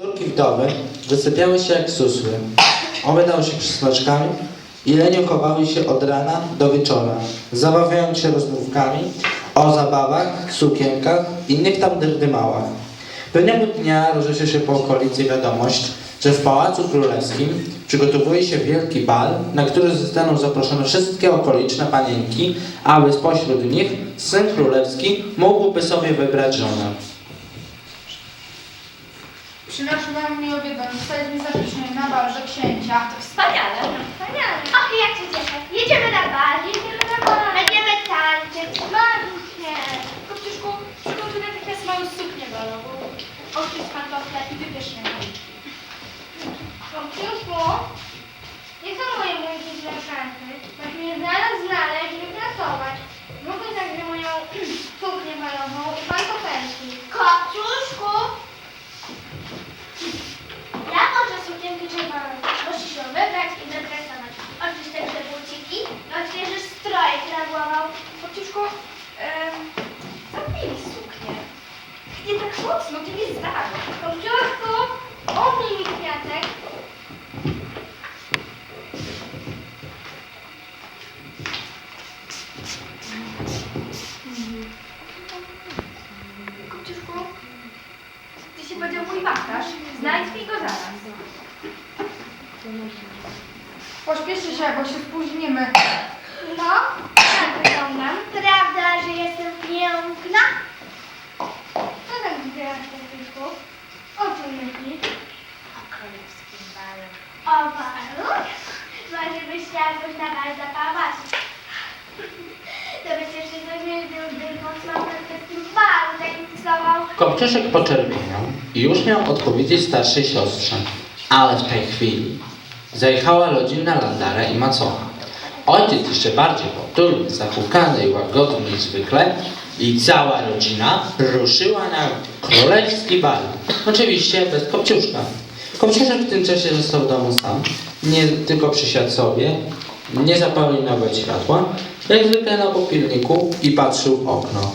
Córki wdowy wysypiały się jak susły. Omytały się przysmaczkami i lenią chowały się od rana do wieczora, zabawiając się rozmówkami o zabawach, sukienkach i innych tam drdymałach. Pewnego dnia rozeszła się po okolicy wiadomość, że w Pałacu Królewskim przygotowuje się wielki bal, na który zostaną zaproszone wszystkie okoliczne panienki, aby spośród nich syn królewski mógłby sobie wybrać żonę. Przynoszę wam miłe wiadomość. Zostaliśmy zaproszeni na bal do księcia. To wspaniale. Wspaniale. Och, jak się cieszę. Jedziemy na bal, jedziemy na bal. Będziemy tańczyć, bawić się. Kopciuszku, przygotuj natychmiast małą suknię balową. Oczyść pantofle i wybierz mnie. Kopciuszku, nie są moje błękitne blaszanty. Masz mnie znalazł znaleźć i wypracować. Mogę także moją suknię balową i pantofelki. Kopciuszku! Ja może sukienkę czerwoną. Musisz ją wybrać i wypracować. Oczywiście także buciki i głową. Kopciuszku, em, zamknij mi suknię. Nie tak mocno, ty nie znasz. Kopciuszku, umyj mi kwiatek. Kopciuszku, ty się powiedział mój wachlarz. Znajdź mi go zaraz. Pośpieszy się, bo się spóźnimy. No, tak wyglądam. Prawda, że jestem piękna? Co tak zbierasz po piłku? O czym myślisz? O królewskim balu. O balu? Może byś chciała coś na bal zapawać? To przecież nie weźmiesz był tylko sławny w tym balu tańcował. Kopciuszek poczerwieniał i już miał odpowiedzieć starszej siostrze, ale w tej chwili zajechała rodzinna landara i macocha. Ojciec jeszcze bardziej potulny, zapukany i łagodny niż zwykle i cała rodzina ruszyła na królewski bal. Oczywiście bez Kopciuszka. Kopciuszek w tym czasie został w domu sam, nie tylko przysiadł sobie, nie zapalił nawet światła, jak zwykle na popielniku i patrzył w okno.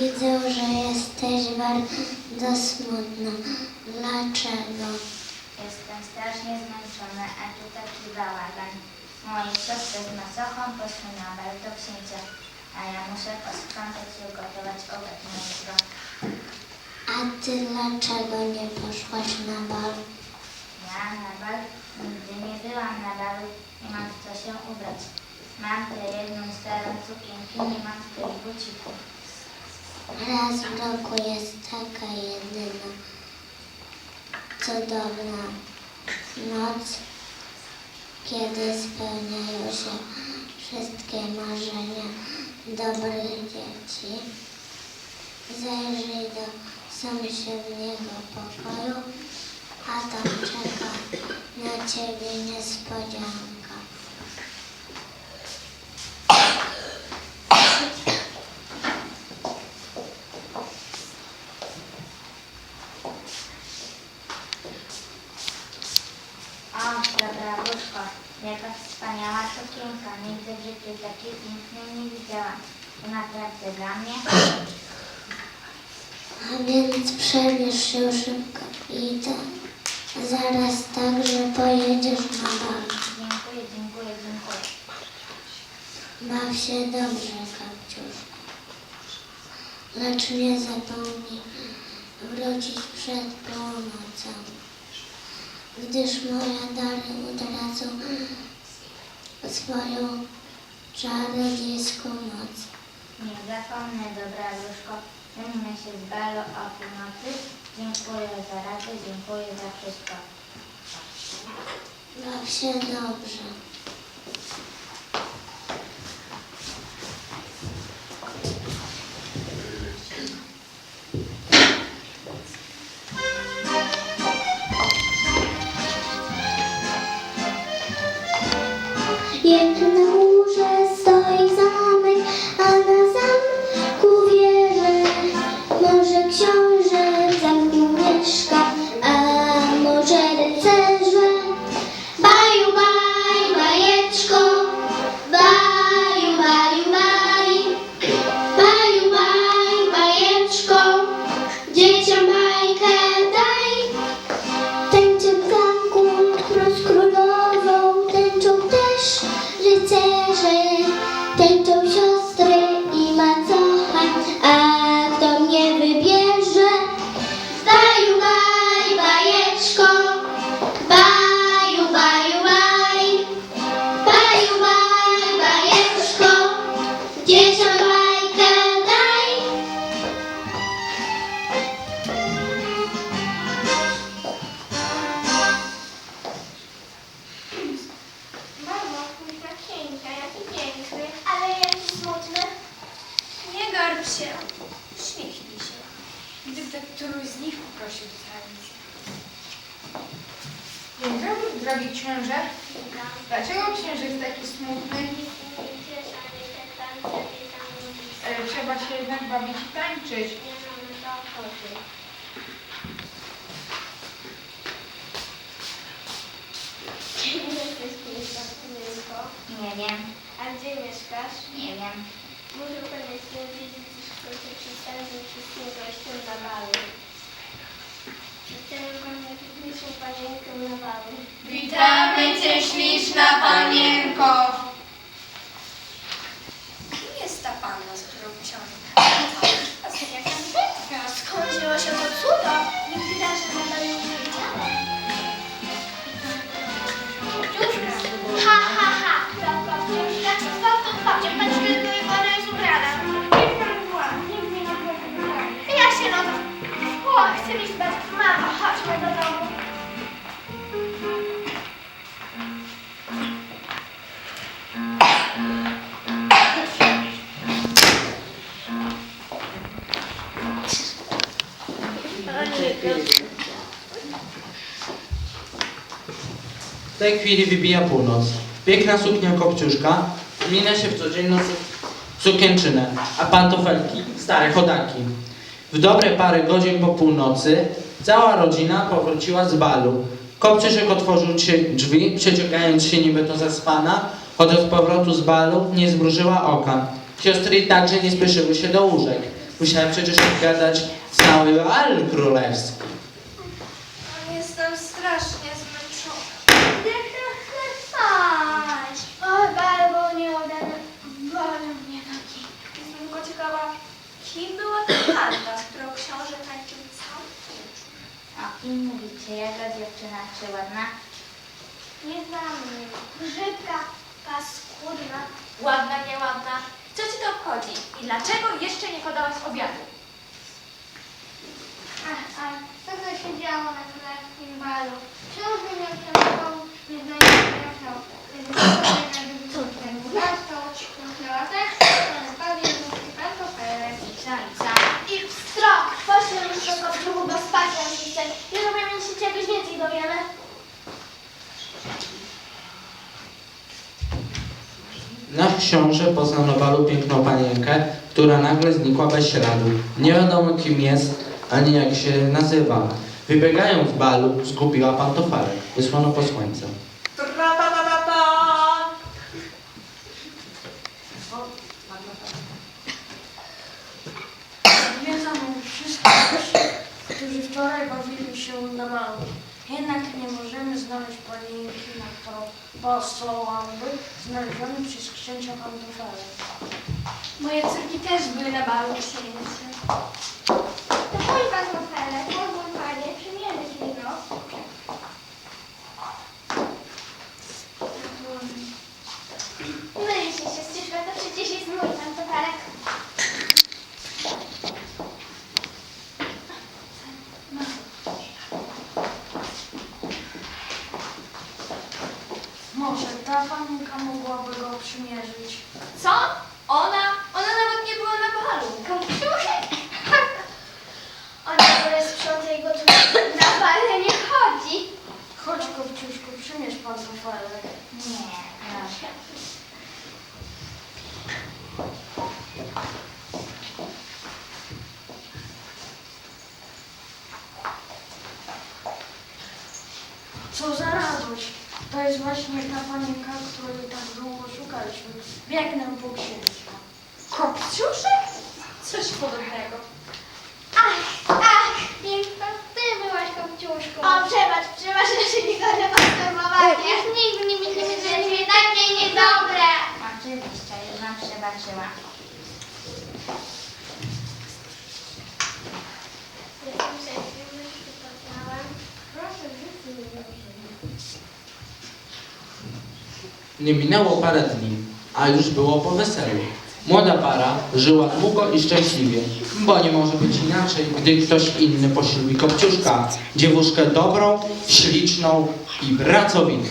Widzę, że jesteś bardzo smutna. Dlaczego? Jestem strasznie zmęczony, a tu taki bałagan. Moje siostry z masochą poszły na bal do księcia, a ja muszę posprzątać i ugotować obiad na jutro. A ty dlaczego nie poszłaś na bal? Ja na bal nigdy nie byłam na balu, nie mam w co się ubrać. Mam tę jedną starą sukienkę, nie mam tych bucików. Raz w roku jest taka jedyna cudowna noc, kiedy spełniają się wszystkie marzenia dobrych dzieci. Zajrzyj do sąsiedniego pokoju, a tam czeka na ciebie niespodzianka. Jaka wspaniała sukienka. Nigdy w życiu takiej pięknej nie widziałam. To naprawdę dla mnie. A więc przebierz się szybko i to zaraz tak, że pojedziesz na bal. Dziękuję, dziękuję, dziękuję. Baw się dobrze, kapciuszku. Lecz nie zapomnij wrócić przed północą gdyż moje dary utracą swoją czarodziejską moc. Nie zapomnę, dobra wróżko, wyminę się z balu o północy. Dziękuję za radę, dziękuję za wszystko. Baw się dobrze. Drogi książę. Dlaczego księże jest taki smutny? Ale trzeba się jednak bawić i tańczyć. Nie wiem, A gdzie mieszkasz? nie wiem. Pani chcę wiedzieć, że chcę przedstawić wszystkim gościom na balu. Przedstawię wam najpiękniejszą panienkę na balu. Witamy Cię, śliczna panienko. Chodźmy. W tej chwili wybija północ. Piękna suknia kopciuszka zmienia się w codzienną su- sukienczynę, a pantofelki stare chodanki. W dobre parę godzin po północy cała rodzina powróciła z balu. Kopciuszek otworzył drzwi, przeciągając się niby to zaspana, choć od powrotu z balu nie zmrużyła oka. Siostry także nie spieszyły się do łóżek. Musiałem przecież odgadać cały bal królewski. Jestem strasznie Czy ładna? Nie znam mnie. Brzydka, paskudna. Ładna, nieładna. Co ci to obchodzi? I dlaczego jeszcze nie podałaś obiadu? Ach, ach, co to się działo na królewskim balu? Książę miał książką, nie znajomy miał Cudem zastał, książęła też, bawię nóżki pantofelek. I co, i co? I wstrok! Poszły już do kopciuchu, bo spać się chce. Jutro będziemy się czegoś więcej dowiemy. Nasz książę poznał na balu piękną panienkę, która nagle znikła bez śladu. Nie wiadomo kim jest, ani jak się nazywa. Wybiegając z balu, zgubiła pantofelek. Wysłano po którzy wczoraj bawili się na malu. Jednak nie możemy znaleźć panienki, na którą Pastołamby znaleziony przez księcia pantofele. Moje córki też były na balu księcia. To mój pantofele, pozwól panie, przymierzyć mi go. Myli się, siostryczko, to przecież jest mój pantofelek. Może ta panienka mogłaby go przymierzyć. Co? Ona? Ona nawet nie była na balu. Kopciuszek? Ona które sprząta i gotuje. Na balę nie chodzi. Chodź, Kopciuszku, pantofele. Nie, proszę. Co za radość! To jest właśnie ta panienka, której tak długo szukaliśmy. Biegnę po księcia. Kopciuszek? Coś podobnego. Ach, ach, to ty byłaś kopciuszką. O, przebacz, przebacz, że się nie Już nigdy nie będziemy rzeczy takie niedobre. Oczywiście, już wam przebaczyłam. Się Nie minęło parę dni, a już było po weselu. Młoda para żyła długo i szczęśliwie, bo nie może być inaczej, gdy ktoś inny poślubi Kopciuszka, dziewuszkę dobrą, śliczną i pracowitą.